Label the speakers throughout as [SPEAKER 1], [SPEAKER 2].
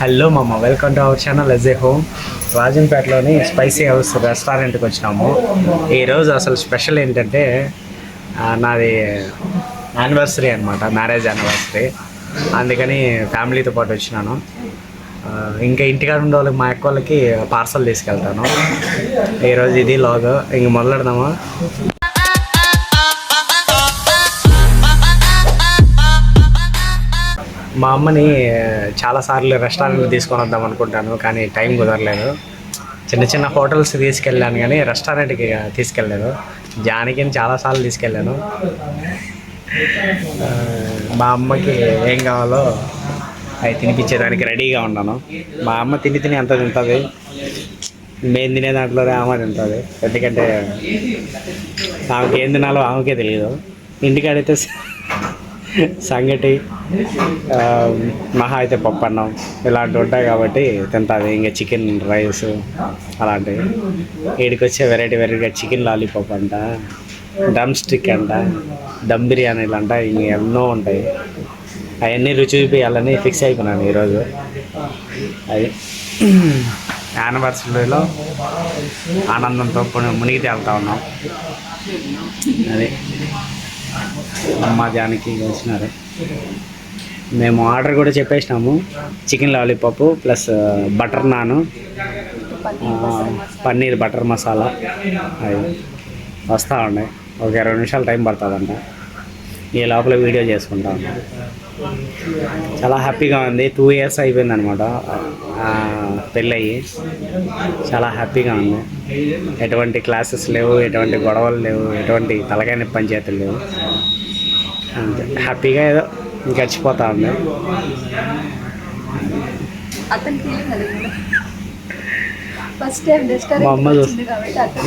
[SPEAKER 1] Hello మామ welcome to our channel as a home రాజంపేటలోని spicy house రెస్టారెంట్కి వచ్చినాము. ఈరోజు అసలు స్పెషల్ ఏంటంటే నాది యానివర్సరీ అనమాట మ్యారేజ్ యానివర్సరీ అందుకని ఫ్యామిలీతో పాటు వచ్చినాను. ఇంకా ఇంటికాడ ఉండే వాళ్ళకి మా అక్క వాళ్ళకి పార్సల్ తీసుకెళ్తాను. ఈరోజు ఇది లాగ్. ఇంక మొదలెడదామా? మా అమ్మని చాలాసార్లు రెస్టారెంట్ తీసుకొని వద్దాం అనుకుంటాను కానీ టైం కుదరలేదు. చిన్న చిన్న హోటల్స్ తీసుకెళ్ళాను కానీ రెస్టారెంట్కి తీసుకెళ్ళలేదు. జానకిని చాలాసార్లు తీసుకెళ్ళాను. మా అమ్మకి ఏం కావాలో అవి తినిపించేదానికి రెడీగా ఉన్నాను. మా అమ్మ తిని తిని అంత తింటుంది. మేము తినే దాంట్లోనే ఆమె తింటుంది. ఎందుకంటే ఆమెకి ఏం తినాలో ఆమెకే తెలియదు ఇంటికాడైతే సంగటి మహా అయితే పప్పు అన్నం ఇలాంటివి ఉంటాయి కాబట్టి తింటుంది. ఇంకా చికెన్ రైస్ అలాంటివి. వీడికి వచ్చే వెరైటీ వెరైటీగా చికెన్ లాలీపాప్ అంట డమ్ స్టిక్ అంట దమ్ బిర్యానీలు అంట ఇంక ఎన్నో ఉంటాయి. అవన్నీ రుచి చూపించాలని ఫిక్స్ అయిపోయినాను ఈరోజు. అది. యానివర్సరీలో ఆనందంతో మునిగితే మునిగి తేలుతా ఉన్నాం. అది. అమ్మ జానకి వచ్చినారు మేము ఆర్డర్ కూడా చెప్పేసినాము. Chicken lollipop plus butter naan paneer butter masala అవి వస్తూ ఉన్నాయి. ఒక ఇరవై నిమిషాలు టైం పడుతుందంట. ఈ లోపల వీడియో చేసుకుంటా ఉన్నాం. చాలా హ్యాపీగా ఉంది. టూ ఇయర్స్ అయిపోయింది అనమాట పెళ్ళయ్యి చాలా హ్యాపీగా ఉంది. ఎటువంటి క్లాసెస్ లేవు ఎటువంటి గొడవలు లేవు ఎటువంటి తలకాయ పంచాయతీలు లేవు అంతే. హ్యాపీగా ఏదో గడిచిపోతా ఉంది. మా
[SPEAKER 2] రెస్టారెంట్
[SPEAKER 1] అమ్మ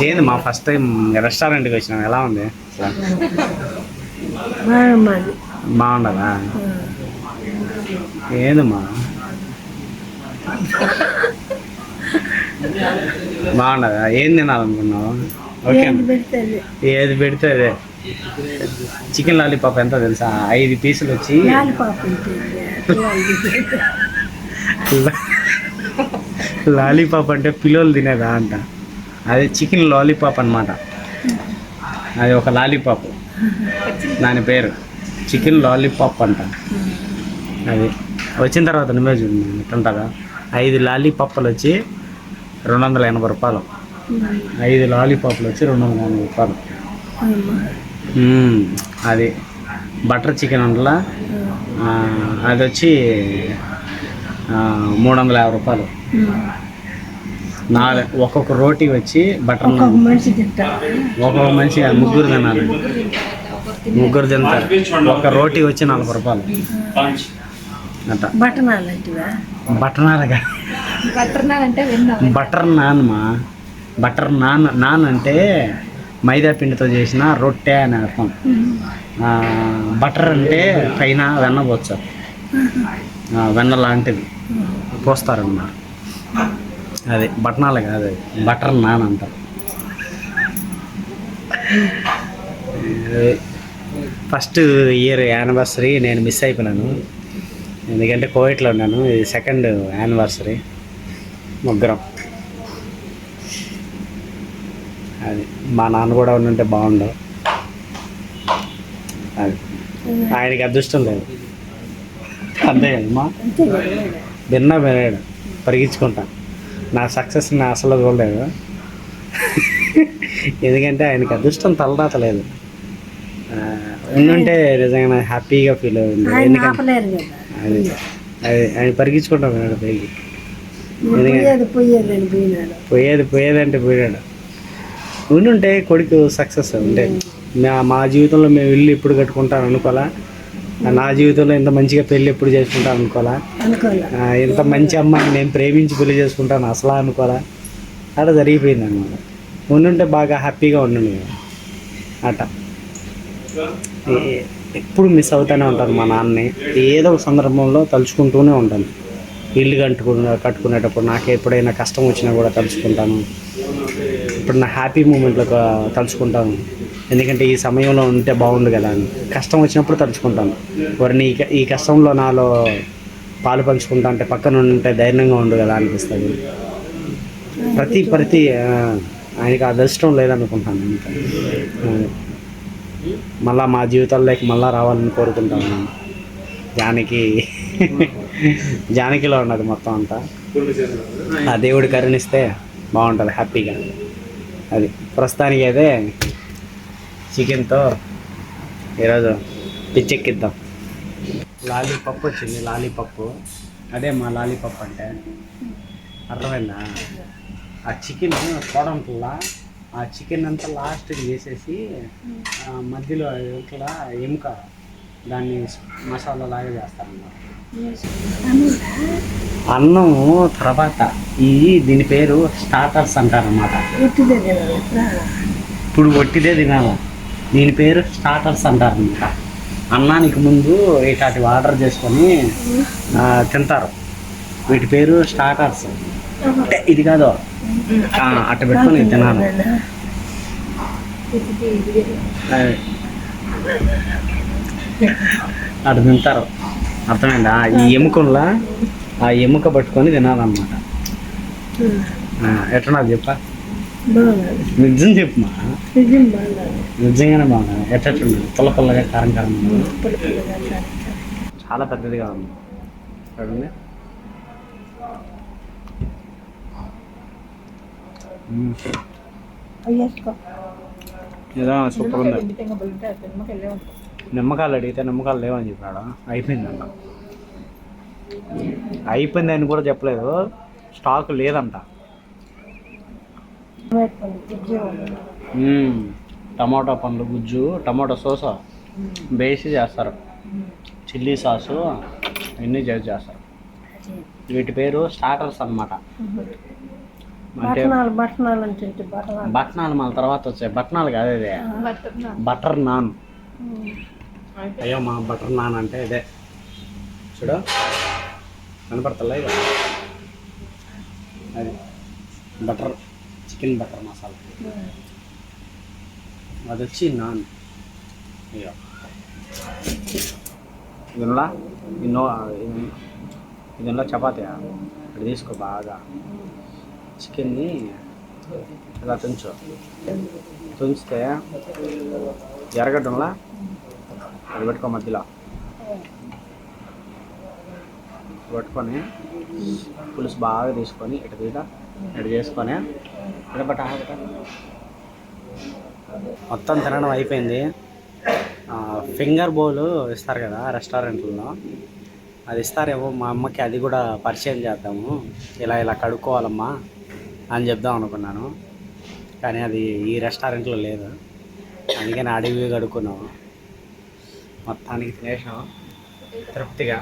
[SPEAKER 1] ఏంది మా ఫస్ట్ టైం రెస్టారెంట్కి వచ్చినాం ఎలా ఉంది? బాగుండదా? ఏందమ్మా? బాగుండదా? ఏం తినాలనుకున్నావు? ఓకే. ఏది పెడితే అదే. చికెన్ లాలీపాప్ ఎంత తెలుసా? ఐదు పీసులు వచ్చి
[SPEAKER 2] లాలిపాప్
[SPEAKER 1] అంటే పిల్లలు తినేదా అంట. అది చికెన్ లాలీపాప్ అన్నమాట. అది ఒక లాలీపాప్. దాని పేరు చికెన్ లాలీపాప్ అంట. అది వచ్చిన తర్వాత నువ్వే చూడండి ఎట్లుంటుందా. ఐదు లాలీపాప్లు వచ్చి రెండు వందల ఎనభై రూపాయలు. ఐదు లాలీపాప్లు వచ్చి రెండు వందల ఎనభై రూపాయలు. అది బటర్ చికెన్ ఉండలా అది వచ్చి మూడు వందల యాభై రూపాయలు. నాలుగు ఒక్కొక్క రోటీ వచ్చి బటర్ ఒక్కొక్క మనిషి ముగ్గురు తినాలి. ముగ్గురు తింటారు. ఒక రోటీ వచ్చి నలభై రూపాయలు. అట్ట. బటర్ నాన్
[SPEAKER 2] బటర్ నాన్ అంటే విన్నా
[SPEAKER 1] బటర్ నాన్ మా. బటర్ నాన్ నాన్ అంటే మైదా పిండితో చేసిన రొట్టె అని అర్థం బటర్ అంటే పైన వెన్న పోస్తారు. వెన్న లాంటిది. పోస్తారన్నమాట. అది బటనాలు కాదు అది. బటర్ నాన్ అంటారు. ఫస్ట్ ఇయర్ యానివర్సరీ నేను మిస్ అయిపోయినాను. ఎందుకంటే కోవిడ్లో ఉన్నాను. ఇది సెకండ్ యానివర్సరీ. ముగ్గురం అది మా నాన్న కూడా ఉండుంటే బాగుండు. అది. ఆయనకి అదృష్టం లేదు. అంతే
[SPEAKER 2] కదా
[SPEAKER 1] భిన్న పెరిగాడు పరిగించుకుంటా నా సక్సెస్ నా అసలు చూడలేదు ఎందుకంటే ఆయనకి అదృష్టం తలరాత లేదు. ఆ, ఉండుంటే నిజంగా హ్యాపీగా ఫీల్ అయింది. ఎందుకంటే అది అది ఆయన పరిగించుకుంటా
[SPEAKER 2] పోయేది
[SPEAKER 1] పోయేదంటే పోయాడు. ఉండుంటే కొడుకు సక్సెస్ ఉంటే మా మా జీవితంలో మేము ఇల్లు ఎప్పుడు కట్టుకుంటాను అనుకోవాలా? నా జీవితంలో ఇంత మంచిగా పెళ్ళి ఎప్పుడు చేసుకుంటాను అనుకోవాలా? ఇంత మంచి అమ్మాయిని నేను ప్రేమించి పెళ్ళి చేసుకుంటాను అసలు అనుకోరా అలా జరిగిపోయింది అనమాట ఉండుంటే బాగా హ్యాపీగా ఉండండి. అట. ఎప్పుడు మిస్ అవుతూనే ఉంటాను మా నాన్నని. ఏదో ఒక సందర్భంలో తలుచుకుంటూనే ఉంటాను. ఇల్లు కట్టుకున్న కట్టుకునేటప్పుడు నాకు ఎప్పుడైనా కష్టం వచ్చినా కూడా తలుచుకుంటాను. ఇప్పుడు నా హ్యాపీ మూమెంట్లో తలుచుకుంటాను ఎందుకంటే ఈ సమయంలో ఉంటే బాగుండు కదా అని. కష్టం వచ్చినప్పుడు తలుచుకుంటాను వారిని ఈ కష్టంలో నాలో పాలు పంచుకుంటా అంటే పక్కన ఉంటే ధైర్యంగా ఉండు కదా అనిపిస్తుంది. ప్రతి ప్రతి ఆ, ఆయనకి అదృష్టం లేదనుకుంటాను ఇంకా. మళ్ళా మా జీవితాల్లోకి మళ్ళా రావాలని కోరుకుంటాను జానకి జానకిలో ఉన్నది మొత్తం అంతా. ఆ దేవుడు కరుణిస్తే బాగుంటుంది హ్యాపీగా. అది ప్రస్తుతానికి అయితే చికెన్తో ఈరోజు పిచ్చెక్కిద్దాం. లాలీపప్పు వచ్చింది లాలీపప్పు. అదే మా లాలీపప్పు అంటే. అర్థమైందా? ఆ చికెన్ చూడంట్లా ఆ చికెన్ అంతా లాస్ట్కి వేసేసి మధ్యలో ఇట్లా ఎముక దాన్ని మసాలా లాగా చేస్తారన్నమాట. అన్నము తర్వాత ఈ దీని పేరు స్టార్టర్స్
[SPEAKER 2] తినాలి
[SPEAKER 1] ఇప్పుడు ఒట్టిదే తినాలి. దీని పేరు స్టార్టర్స్ అంటారన్నమాట. అన్నానికి ముందు ఇట్లాంటివి ఆర్డర్ చేసుకొని తింటారు. వీటి పేరు స్టార్టర్స్. అంటే ఇది కాదు. అట్ట పెట్టుకొని తినాలి. అటు తింటారు. అర్థమైందా? ఈ ఎముకల్లా ఆ ఎముక పట్టుకొని తినాలన్నమాట. ఎట్లున్నది చెప్పా?
[SPEAKER 2] బాగుంది.
[SPEAKER 1] నిజం చెప్పమా నిజంగానే బాగుంది. ఎట్టుండదు పుల్ల పుల్లగా కారం కారం. చాలా పెద్దదిగా ఉంది చూడండి. నిజంగా సూపర్ ఉంది. నిమ్మకాయలు అడిగితే నిమ్మకాయలు లేవని చెప్పాడు? అయిపోయిందంట. అయిపోయింది అని కూడా చెప్పలేదు. స్టాక్ లేదంట. టమాటా పండ్లు గుజ్జు టమాటా సోస వేసి చేస్తారు. చిల్లీ సాసు ఇవన్నీ చేసి చేస్తారు. వీటి పేరు స్టార్టర్స్ అంటే
[SPEAKER 2] బట్టనాలు బట్టనాలు
[SPEAKER 1] బట్నాలు. మన తర్వాత వచ్చాయి. బట్నాలు కాదు ఇదే. బటర్ నాన్. అయ్యో మా బటర్ నాన్ అంటే ఇదే. చూడు. కనపడతలే ఇక. అది బటర్ చికెన్ బటర్ మసాలా. అది వచ్చి నాన్. అయ్యో ఇదిలా ఇన్నో ఇదిలో చపాతీ. అది తీసుకో బాగా. చికెన్ని ఇలా తుంచు. తుంచితే ఎరగడంలా అది పెట్టుకో మధ్యలో. పట్టుకొని పులుసు బాగా తీసుకొని ఇటు తీట ఇటు చేసుకొని ఇటు మొత్తం తినడం అయిపోయింది. ఫింగర్ బౌల్ ఇస్తారు కదా రెస్టారెంట్లలో అది ఇస్తారేమో మా అమ్మకి అది కూడా పరిచయం చేద్దాము. ఇలా ఇలా కడుక్కోవాలమ్మా అని చెప్దాం అనుకున్నాను. కానీ అది ఈ రెస్టారెంట్లో లేదు. అందుకని అడిగి కడుక్కున్నాము. మొత్తానికి తినేసాం తృప్తిగా.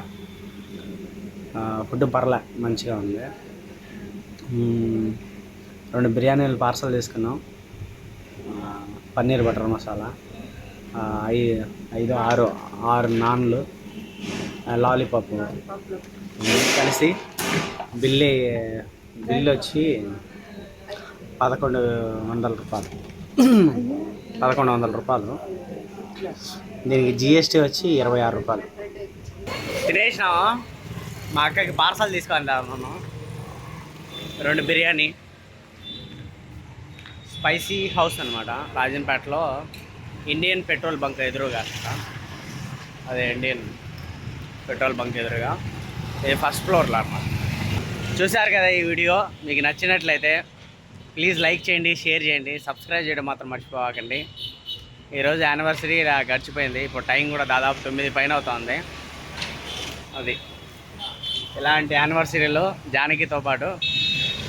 [SPEAKER 1] ఫుడ్ పర్లే మంచిగా ఉంది. రెండు బిర్యానీలు పార్సల్ తీసుకున్నాం. పన్నీర్ బటర్ మసాలా ఐ ఐదు ఆరు ఆరు నాన్లు లాలీపాప్. కలిసి బిల్లు బిల్లు వచ్చి పదకొండు వందల రూపాయలు. పదకొండు వందల రూపాయలు. దీనికి జిఎస్టీ వచ్చి ఇరవై ఆరు రూపాయలు. తినేసినావా? మా అక్కకి పార్సల్ తీసుకొని మనం రెండు బిర్యానీ. స్పైసీ హౌస్ అనమాట రాజంపేటలో ఇండియన్ పెట్రోల్ బంక్ ఎదురుగా. అదే ఇండియన్ పెట్రోల్ బంక్ ఎదురుగా. ఇది ఫస్ట్ ఫ్లోర్లో అనమాట చూశారు కదా ఈ వీడియో? మీకు నచ్చినట్లయితే ప్లీజ్ లైక్ చేయండి షేర్ చేయండి. సబ్స్క్రైబ్ చేయడం మాత్రం మర్చిపోకండి. ఈరోజు యానివర్సరీ ఇలా గడిచిపోయింది. ఇప్పుడు టైం కూడా దాదాపు తొమ్మిది పైన అవుతుంది. అది. ఇలాంటి యానివర్సరీలు జానకితో పాటు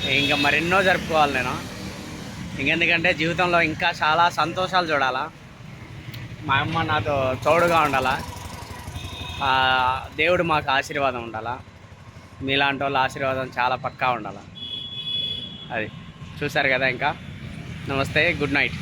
[SPEAKER 1] ఇంకా మరెన్నో జరుపుకోవాలి నేను. ఇంకెందుకంటే జీవితంలో ఇంకా చాలా సంతోషాలు చూడాలా. మా అమ్మ నాతో తోడుగా ఉండాలా. దేవుడు మాకు ఆశీర్వాదం ఉండాలా. మీలాంటి వాళ్ళ ఆశీర్వాదం చాలా పక్కా ఉండాలా. అది చూశారు కదా ఇంకా. నమస్తే గుడ్ నైట్